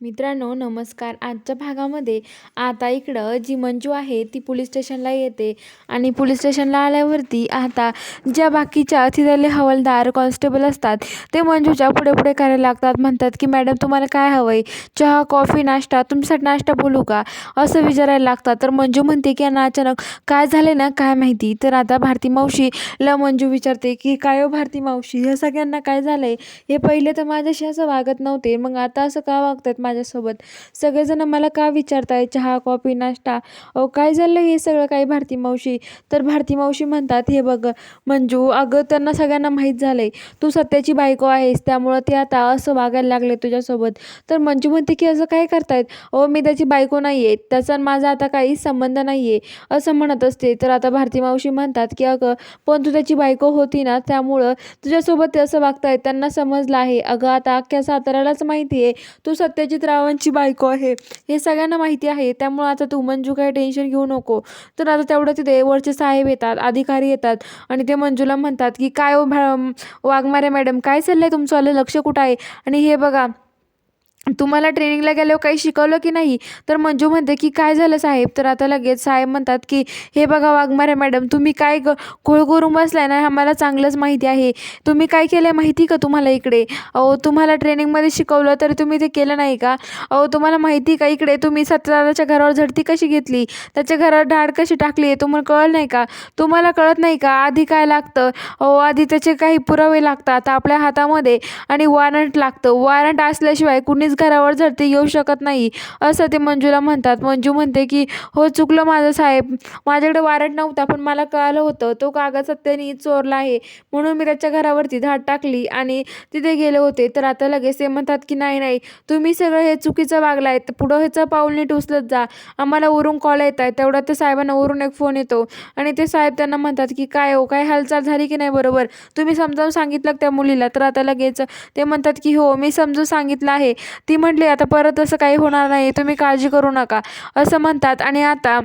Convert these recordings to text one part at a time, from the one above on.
मित्रांनो नमस्कार. आजच्या भागामध्ये आता इकडं जी मंजू आहे ती पोलीस स्टेशनला येते आणि पोलीस स्टेशनला आल्यावरती आता ज्या बाकीच्या तिथले हवालदार कॉन्स्टेबल असतात ते मंजूच्या पुढे पुढे करायला लागतात. म्हणतात की मॅडम तुम्हाला काय हवं आहे चहा कॉफी नाश्ता? तुमच्यासाठी नाश्ता बोलू का? असं विचारायला लागतात. तर मंजू म्हणते की यांना अचानक काय झाले ना काय माहिती? तर आता भारती मावशीला मंजू विचारते की काय हो भारती मावशी? ह्या सगळ्यांना काय झालं आहे हे पहिले तर माझ्याशी असं वागत नव्हते. मग आता असं का वागतात माझ्यासोबत. सगळेजण मला का विचारताय? चहा कॉफी नाश्ता? अहो काय झालं हे सगळं? काही भारती मावशी? तर भारती मावशी म्हणतात हे बघ मंजू अगं त्यांना सगळ्यांना माहीत झालं आहे तू सत्याची बायको आहेस त्यामुळं ते आता असं वागायला लागले तुझ्यासोबत. तर मंजू म्हणते की असं काय करतायत? अहो मी त्याची बायको नाही आहे त्याचा माझा आता काहीच संबंध नाही आहे असं म्हणत असते. तर आता भारती मावशी म्हणतात की अगं पण तू त्याची बायको होती ना त्यामुळं तुझ्यासोबत ते असं वागतायत. त्यांना समजलं आहे. अगं आता अख्ख्या साताऱ्यालाच माहिती आहे तू सत्याची सत्यजित रावांची बायको आहे. हे सगळ्यांना माहिती आहे. त्यामुळं आता तू मंजू काही टेन्शन घेऊ नको. तर आता तेवढं तिथे वरचे साहेब येतात अधिकारी येतात आणि ते मंजूला म्हणतात की काय हो, वाघमारे मॅडम काय चाललं आहे तुमचं लक्ष कुठं आहे? आणि हे बघा तुम्हाला ट्रेनिंगला गेल्यावर काही शिकवलं की नाही? तर मंजू म्हणते की काय झालं साहेब? तर आता लगेच साहेब म्हणतात की हे बघा वाघमारे मॅडम तुम्ही काय ग घोळ करून बसलाय ना आम्हाला चांगलंच माहिती आहे. तुम्ही काय केलं आहे माहिती का तुम्हाला इकडे? अहो तुम्हाला ट्रेनिंगमध्ये शिकवलं तरी तुम्ही ते केलं नाही का? अहो तुम्हाला माहिती का इकडे? तुम्ही सत्यदादाच्या घरावर झडती कशी घेतली? त्याच्या घरावर ढाड कशी टाकली तुम्हाला कळलं नाही का? तुम्हाला कळत नाही का? आधी काय लागतं? अहो आधी त्याचे काही पुरावे लागतात आपल्या हातामध्ये आणि वॉरंट लागतं. वॉरंट असल्याशिवाय कुणीच घरावर झडती येऊ शकत नाही. असं ते मंजूला म्हणतात. मंजू म्हणते की हो चुकलं माझं साहेब. माझ्याकडे वारंट नव्हता पण मला कळालं होतं तो कागद सत्याने चोरला आहे. म्हणून मी त्याच्या घरावरती धाड टाकली आणि तिथे गेले होते. तर आता लगेच ते म्हणतात की नाही नाही. तुम्ही सगळं हे चुकीचं वागलाय तर पुढं ह्याचं पाऊल नीट उचलत जा. आम्हाला वरून कॉल येत आहे तेवढा त्या साहेबांना वरून एक फोन येतो. आणि ते साहेब त्यांना म्हणतात की काय हो? काय हालचाल झाली की नाही? बरोबर. तुम्ही समजावून सांगितलं त्या मुलीला? तर आता लगेच ते म्हणतात की हो मी समजून सांगितलं आहे. ती म्हटली आता परत असं काही होणार नाही तुम्ही काळजी करू नका. असं म्हणतात. आणि आता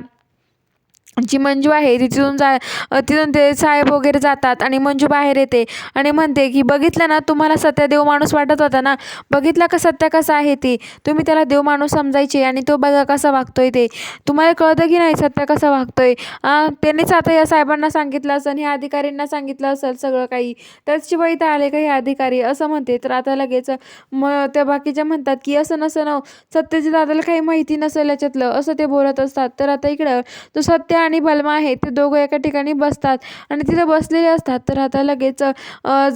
जी मंजू आहे ती तिथून जा तिथून ते साहेब वगैरे जातात आणि मंजू बाहेर येते आणि म्हणते की बघितलं ना तुम्हाला सत्या देव माणूस वाटत होता ना? बघितला का सत्या कसा आहे ते? तुम्ही त्याला देव माणूस समजायचे आणि तो बघा कसा वागतोय ते. तुम्हाला कळतं की नाही सत्या कसा वागतोय? त्यांनीच आता या साहेबांना सांगितलं असेल ह्या अधिकाऱ्यांना सांगितलं असेल सगळं काही. त्याचशिवाय इथं आले का हे अधिकारी? असं म्हणते. तर आता लगेच मग त्या बाकीच्या म्हणतात की असं नसं न हो. सत्याच्या दादाला काही माहिती नसेल याच्यातलं. असं ते बोलत असतात. तर आता इकडं तो सत्य आणि बलमा आहे ते दोघं एका ठिकाणी बसतात. आणि तिथं बसलेले असतात तर आता लगेच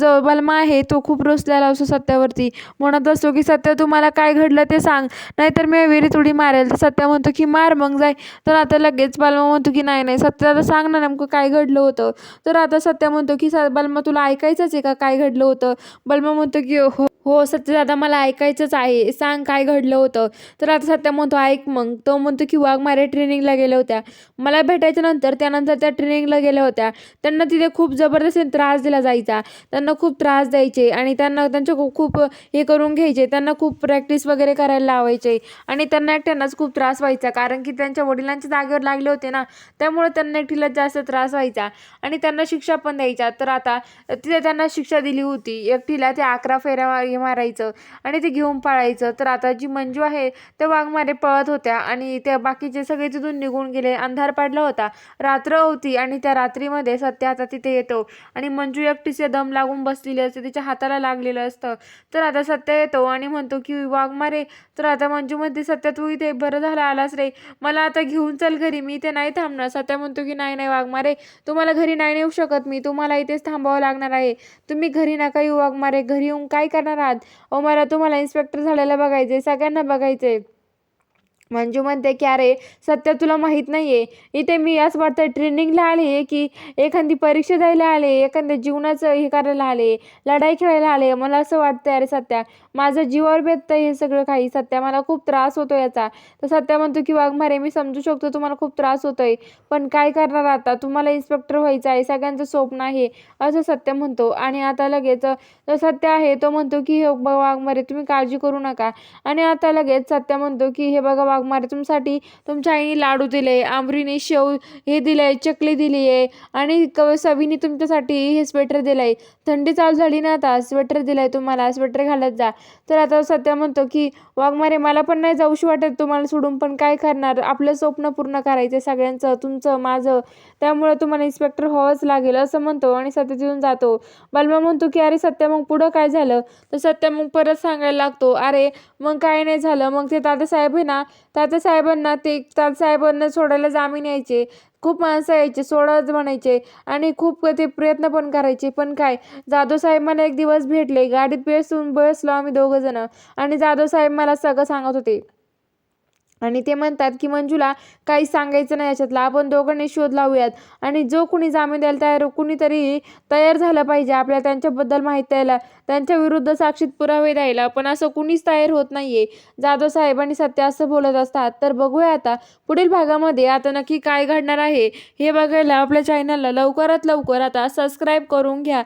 जो बलमा आहे तो खूप रुसलेला असतो सत्यावरती. म्हणत असतो की सत्य तुम्हाला काय घडलं ते सांग. नाहीतर मी विहिरीत उडी मारेल. तर सत्य म्हणतो की मार मग जाय. तर आता लगेच बलमा म्हणतो की नाही नाही सत्य आता सांग ना नेमकं काय घडलं होतं. तर आता सत्य म्हणतो की स बलमा तुला ऐकायचंच आहे का काय घडलं होतं? बलमा म्हणतो की हो हो सत्यदादा मला ऐकायचंच आहे. सांग काय घडलं होतं. तर आता सत्या म्हणतो ऐक मग. तो म्हणतो की वाघमारे ट्रेनिंगला गेल्या होत्या. मला भेटायच्या नंतर त्यानंतर त्या ट्रेनिंगला गेल्या होत्या. त्यांना तिथे खूप जबरदस्त त्रास दिला जायचा. त्यांना खूप त्रास द्यायचे आणि त्यांना त्यांच्या खूप खूप हे करून घ्यायचे. त्यांना खूप प्रॅक्टिस वगैरे करायला लावायचे आणि त्यांना एकट्यांनाच खूप त्रास व्हायचा. कारण की त्यांच्या वडिलांच्या जागेवर लागले होते ना त्यामुळे त्यांना एकटीला जास्त त्रास व्हायचा आणि त्यांना शिक्षा पण द्यायच्या. तर आता तिथे त्यांना शिक्षा दिली होती. एकटीला ते अकरा फेऱ्या मारायचं आणि ते घेऊन पाळायचं. तर आता जी मंजू आहे त्या वाघमारे पळत होत्या आणि त्या बाकीचे सगळे तिथून निघून गेले. अंधार पाडला होता. रात्र होती आणि त्या रात्रीमध्ये सत्य आता तिथे येतो. आणि मंजू एकटीचे दम लागून बसलेली असते. तिच्या हाताला लागलेलं असतं. तर आता सत्य येतो आणि म्हणतो की वाघ मारे तर आता मंजू म्हणते सत्य तू इथे बरं झालं आलास रे. मला आता घेऊन चल घरी. मी इथे नाही थांबणार. सत्या म्हणतो की नाही नाही वाघ मारे. तुम्हाला घरी नाही नेऊ शकत मी. तुम्हाला इथेच थांबावं लागणार आहे. तुम्ही घरी नका येऊ वाघमारे घरी येऊन काय करणार आहात? अहो मला तुम्हाला इन्स्पेक्टर झालेलं बघायचं सगळ्यांना बघायचं आहे मंजू म्हणते की अरे सत्य तुला माहीत नाही आहे इथे मी असं वाटतं ट्रेनिंगला आले की एखादी परीक्षा द्यायला आले एखाद्या जीवनाचं हे करायला आले लढाई खेळायला आले मला असं वाटतं अरे सत्या माझं जीवावर भेटतं हे सगळं काही. सत्या मला खूप त्रास होतो याचा. तर सत्या म्हणतो की वाघमारे मी समजू शकतो तुम्हाला खूप त्रास होतोय. पण काय करणार आता? तुम्हाला इन्स्पेक्टर व्हायचं आहे सगळ्यांचं स्वप्न आहे. असं सत्य म्हणतो. आणि आता लगेच सत्य आहे तो म्हणतो की हे वाघमारे तुम्ही काळजी करू नका. आणि आता लगेच सत्य म्हणतो की हे बघा वाघमारे तुमसाठी तुमच्या आईने लाडू दिले आंबरीने शेव हे दिले चकली दिली आहे आणि कव सवीने तुमच्यासाठी हे स्वेटर दिलं आहे थंडी चालू झाली ना आता स्वेटर दिलं आहे तुम्हाला स्वेटर घालत जा. तर आता सध्या म्हणतो की वाघमारे मला पण नाही जाऊशी वाटत तुम्हाला सोडून पण काय करणार? आपलं स्वप्न पूर्ण करायचं सगळ्यांचं तुमचं माझं. त्यामुळे तुम्हाला इन्स्पेक्टर व्हावंच लागेल असं म्हणतो आणि सत्य तिथून जातो. बलमा म्हणतो की अरे सत्या मग पुढं काय झालं? तर सत्या मग परत सांगायला लागतो अरे मग काय नाही झालं मग ते दादासाहेब आहे ना तात्यासाहेबांना ते तात्यासाहेबांना सोडायला जामीन यायचे. खूप माणसं यायचे सोडाच म्हणायचे. आणि खूप ते प्रयत्न पण करायचे. पण काय जाधव साहेब मला एक दिवस भेटले. गाडीत बेसून बसलो आम्ही दोघंजणं आणि जाधव साहेब मला सगळं सांगत होते. आणि ते म्हणतात की मंजूला काही सांगायचं नाही याच्यातलं. आपण दोघांनी शोध लावूयात. आणि जो कुणी जामीन द्यायला तयार कुणीतरी तयार झालं पाहिजे आपल्याला त्यांच्याबद्दल माहीत द्यायला. त्यांच्या विरुद्ध साक्षीत पुरावे द्यायला. पण असं कुणीच तयार होत नाहीये. जाधव साहेब आणि सत्य असं बोलत असतात. तर बघूया आता पुढील भागामध्ये आता नक्की काय घडणार आहे हे बघायला आपल्या चॅनलला लवकरात लवकर आता सबस्क्राईब करून घ्या.